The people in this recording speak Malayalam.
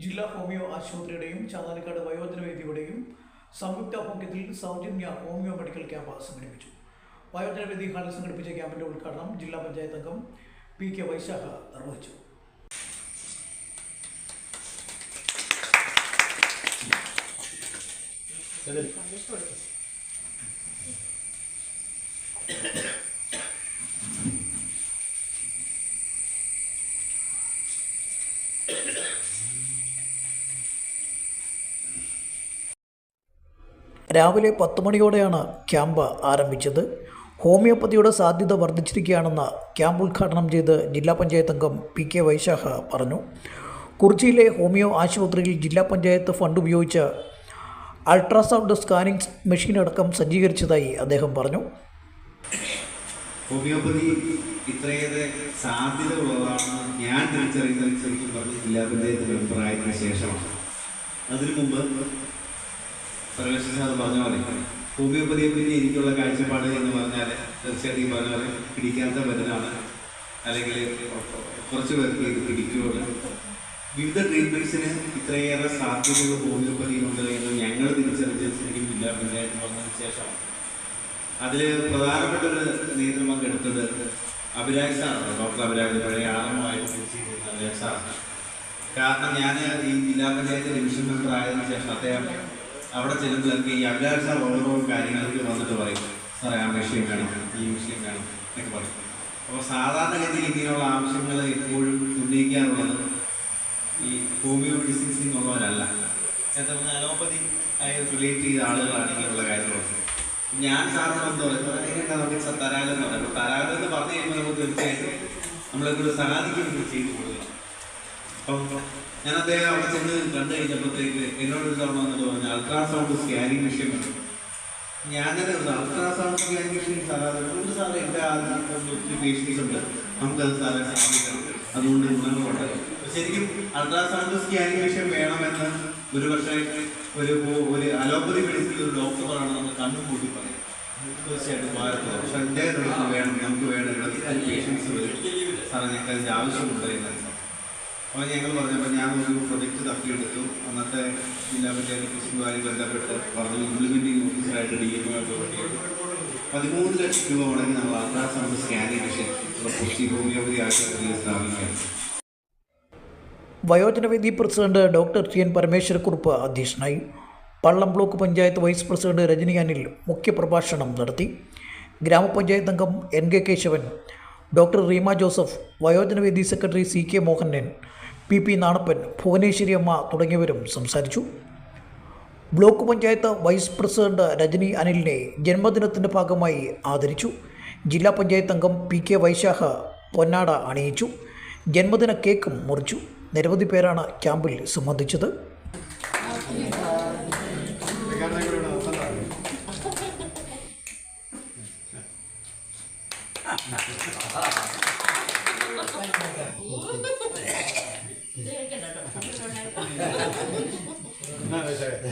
ജില്ലാ ഹോമിയോ ആശുപത്രിയുടെയും ചാതാനിക്കാട് വയോജനവേദിയുടെയും സംയുക്ത ആഭിമുഖ്യത്തിൽ സൗജന്യ ഹോമിയോ മെഡിക്കൽ ക്യാമ്പ് സംഘടിപ്പിച്ചു. വയോജനവേദി ഹാളിൽ സംഘടിപ്പിച്ച ക്യാമ്പിന്റെ ഉദ്ഘാടനം ജില്ലാ പഞ്ചായത്ത് അംഗം പി കെ വൈശാഖ നിർവഹിച്ചു. രാവിലെ പത്ത് മണിയോടെയാണ് ക്യാമ്പ് ആരംഭിച്ചത്. ഹോമിയോപ്പതിയുടെ സാധ്യത വർദ്ധിച്ചിരിക്കുകയാണെന്ന് ക്യാമ്പ് ഉദ്ഘാടനം ചെയ്ത് ജില്ലാ പഞ്ചായത്ത് അംഗം പി കെ വൈശാഖ പറഞ്ഞു. കുറിച്ചിയിലെ ഹോമിയോ ആശുപത്രിയിൽ ജില്ലാ പഞ്ചായത്ത് ഫണ്ട് ഉപയോഗിച്ച് അൾട്രാസൗണ്ട് സ്കാനിംഗ് മെഷീൻ അടക്കം സജ്ജീകരിച്ചതായി അദ്ദേഹം പറഞ്ഞു. ഹോമിയോപ്പതി ഇത്രയേറെ സാധ്യതകളുള്ളതാണെന്ന് ഞാൻ തിരിച്ചറിയുന്നത് ശരിക്കും പറഞ്ഞ ജില്ലാ പഞ്ചായത്ത് അഭിപ്രായത്തിന് ശേഷമാണ്. അതിനു മുമ്പ് സർവേശ്വരൻ സാർ പറഞ്ഞ പോലെ ഹോമിയോപ്പതിയെ പറ്റി എനിക്കുള്ള കാഴ്ചപ്പാട് എന്ന് പറഞ്ഞാൽ തീർച്ചയായിട്ടും ഈ പറഞ്ഞ പോലെ പിടിക്കാത്ത മരുന്നാണ്. അല്ലെങ്കിൽ കുറച്ച് പേർക്ക് ഇത് പിടിക്കുകയുള്ളൂ വിവിധ ട്രീറ്റ്മെന്റ്സിന് ഇത്രയേറെ സാധ്യതകൾ ഹോമിയോപ്പതിയിലുണ്ട് എന്ന് ഞങ്ങൾ തിരിച്ചറിഞ്ഞത് ശരിക്കും ജില്ലാ പഞ്ചായത്ത് വന്നതിന് ശേഷമാണ്. അതിൽ പ്രധാനപ്പെട്ട ഒരു നേതൃത്വം എടുത്തത് അഭിലാഷ് സാറാണ്. ഡോക്ടർ അഭിലാഷ് പഴയ ആളമായിട്ട് അഭിലാഷ് സാറാണ്. കാരണം ഞാൻ ഈ ജില്ലാ പഞ്ചായത്ത് ഡിവിഷൻ മെമ്പർ ആയതിനു ശേഷം അദ്ദേഹം അവിടെ ചെല്ലുമ്പോഴൊക്കെ ഈ അഭിലാഷ ഓരോ കാര്യങ്ങൾക്ക് വന്നിട്ട് പറയും. സാറേ ആ വിഷയം വേണം ഈ വിഷയം വേണം എന്നൊക്കെ പറയും. അപ്പോൾ സാധാരണഗതിയിൽ ഇങ്ങനെയുള്ള ആവശ്യങ്ങൾ എപ്പോഴും ഉന്നയിക്കാറുള്ളത് ഈ ഹോമിയോ മെഡിസിൻസ് എന്നുള്ളവരല്ല എന്താ പറഞ്ഞാൽ അലോപ്പതി ആയി റിലേറ്റ് ചെയ്ത ആളുകളാണ് ഇങ്ങനെയുള്ള കാര്യങ്ങളൊക്കെ. ഞാൻ സാറിന് എന്താ എങ്ങനെ നമുക്ക് തരാലെന്ന് പറയാം അപ്പോൾ തരാലെന്ന് പറഞ്ഞു കഴിയുമ്പോൾ നമുക്ക് തീർച്ചയായിട്ടും നമ്മളെ കൂടെ സാധിക്കും ചെയ്തു കൊടുക്കുക അപ്പം ഞാൻ അദ്ദേഹം അവിടെ ചെന്ന് കണ്ടു കഴിഞ്ഞപ്പോഴത്തേക്ക് എന്നോട് ഒരു തവണ വന്നിട്ട് പറഞ്ഞു അൾട്രാസൗണ്ട് സ്കാനിങ് മെഷീൻ വേണം ഒരു അൾട്രാസൗണ്ട് സ്കാനിങ് മെഷീൻ സാധാരണ ഉണ്ട് സാറേ എന്റെ ഒത്തിരി പേഷ്യൻസ് ഉണ്ട്. നമുക്കത് സാറേ സാധിക്കണം അതുകൊണ്ട് ഗുണങ്ങളുണ്ട് ശരിക്കും അൾട്രാസൗണ്ട് സ്കാനിങ് മെഷീൻ വേണമെന്ന് ഒരു പക്ഷേ ഒരു ഒരു അലോപ്പതി മെഡിസിൻ ഒരു ഡോക്ടറാണ് നമ്മൾ കണ്ണും കൂട്ടി പറയും. തീർച്ചയായിട്ടും പക്ഷേ പക്ഷെ എന്റെ വേണം നമുക്ക് വേണം. പേഷ്യൻസ് വരും. സാറേ ഞങ്ങൾക്ക് അതിന്റെ ആവശ്യമുണ്ട് അപ്പോൾ ഞങ്ങൾ പറഞ്ഞപ്പോൾ ഞാൻ ഒരു പ്രൊജക്റ്റ് തപ്പിയെടുത്തു. അന്നത്തെ ജില്ലാ പഞ്ചായത്ത് പ്രസിഡന്റുമായി ബന്ധപ്പെട്ട് പറഞ്ഞു ഇംപ്ലിമെന്റിംഗ് ഓഫീസറായിട്ട് ഡി എം പതിമൂന്ന് ലക്ഷം രൂപ മുടങ്ങി നമ്മൾ ultrasound scanning machine Kochi homeopathy ആശുപത്രിയിൽ സ്ഥാപിക്കാൻ വയോജനവേദി president doctor T N Parameswara Kurup അധ്യക്ഷനായി Pallam block panchayat vice president Rajani Anil മുഖ്യപ്രഭാഷണം നടത്തി. ഗ്രാമപഞ്ചായത്ത് അംഗം N K Kesavan doctor Reema Joseph വയോജനവേദി secretary C K Mohanan P P Nanappan Bhuvaneswari അമ്മ തുടങ്ങിയവരും സംസാരിച്ചു. Block panchayat vice president Rajani അനിലിനെ ജന്മദിനത്തിന്റെ ഭാഗമായി ആദരിച്ചു. ജില്ലാ പഞ്ചായത്ത് അംഗം പി കെ വൈശാഖ പൊന്നാട അണിയിച്ചു. ജന്മദിന കേക്കും മുറിച്ചു. നിരവധി പേരാണ് ക്യാമ്പിൽ സംബന്ധിച്ചത്. 何でそれ